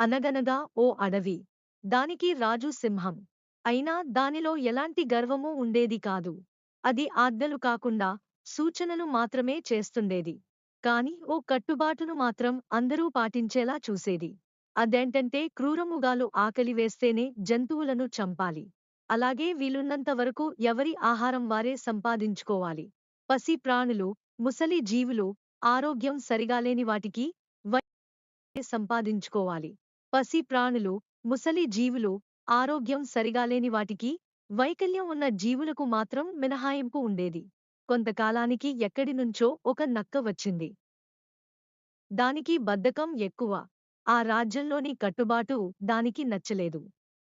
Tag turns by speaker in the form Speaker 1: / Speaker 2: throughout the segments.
Speaker 1: అనగనగా ఓ అడవి. దానికి రాజు సింహం. అయినా దానిలో ఎలాంటి గర్వమూ ఉండేది కాదు. అది ఆజ్ఞలు కాకుండా సూచనలు మాత్రమే చేస్తుండేది. కాని ఓ కట్టుబాటును మాత్రం అందరూ పాటించేలా చూసేది. అదేంటంటే క్రూరముగాలు ఆకలివేస్తేనే జంతువులను చంపాలి. అలాగే వీలున్నంత వరకు ఎవరి ఆహారం వారే సంపాదించుకోవాలి. పసి ప్రాణులు ముసలి జీవులు ఆరోగ్యం సరిగాలేని వాటికి సంపాదించుకోవాలి. పసి ప్రాణులు ముసలి జీవులు ఆరోగ్యం సరిగాలేని వాటికి వైకల్యం ఉన్న జీవులకు మాత్రం మినహాయింపు ఉండేది. కొంతకాలానికి ఎక్కడి నుంచో ఒక నక్క వచ్చింది. దానికి బద్ధకం ఎక్కువ. ఆ రాజ్యంలోని కట్టుబాటు దానికి నచ్చలేదు.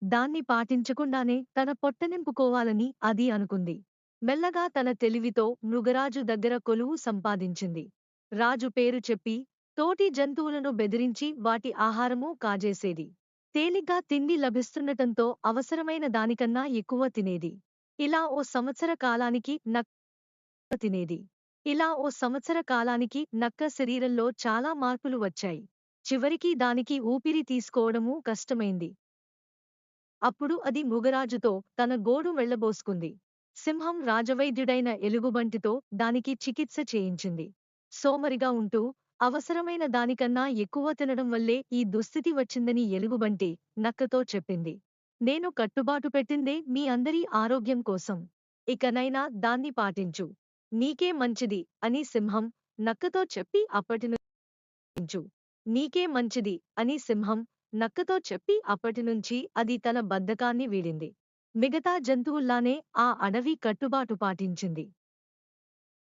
Speaker 1: దాన్ని పాటించకుండానే తన పొట్టనింపుకోవాలని అది అనుకుంది. మెల్లగా తన తెలివితో మృగరాజు దగ్గర కొలువు సంపాదించింది. రాజు పేరు చెప్పి తోటి జంతువులను బెదిరించి వాటి ఆహారమూ కాజేసేది. తేలిగ్గా తిండి లభిస్తుండటంతో అవసరమైన దానికన్నా ఎక్కువ తినేది. ఇలా ఓ సంవత్సర కాలానికి నక్క తినేది. ఇలా ఓ సంవత్సర కాలానికి నక్క శరీరంలో చాలా మార్పులు వచ్చాయి. చివరికి దానికి ఊపిరి తీసుకోవడమూ కష్టమైంది. అప్పుడు అది ముగరాజుతో తన గోడు వెళ్ళబోసుకుంది సింహం రాజవైద్యుడైన ఎలుగుబంటితో దానికి చికిత్స చేయించింది. సోమరిగా ఉంటూ అవసరమైన దానికన్నా ఎక్కువ తినడం వల్లే ఈ దుస్థితి వచ్చిందని ఎలుగుబంటి నక్కతో చెప్పింది. నేను కట్టుబాటు పెట్టిందే మీ అందరి ఆరోగ్యం కోసం. ఇకనైనా దాన్ని పాటించు. నీకే మంచిది అని సింహం నక్కతో చెప్పి అప్పటినుంచు నీకే మంచిది అని సింహం నక్కతో చెప్పి అప్పటినుంచి అది తన బద్ధకాన్ని వీడింది. మిగతా జంతువుల్లానే ఆ అడవి కట్టుబాటు పాటించింది.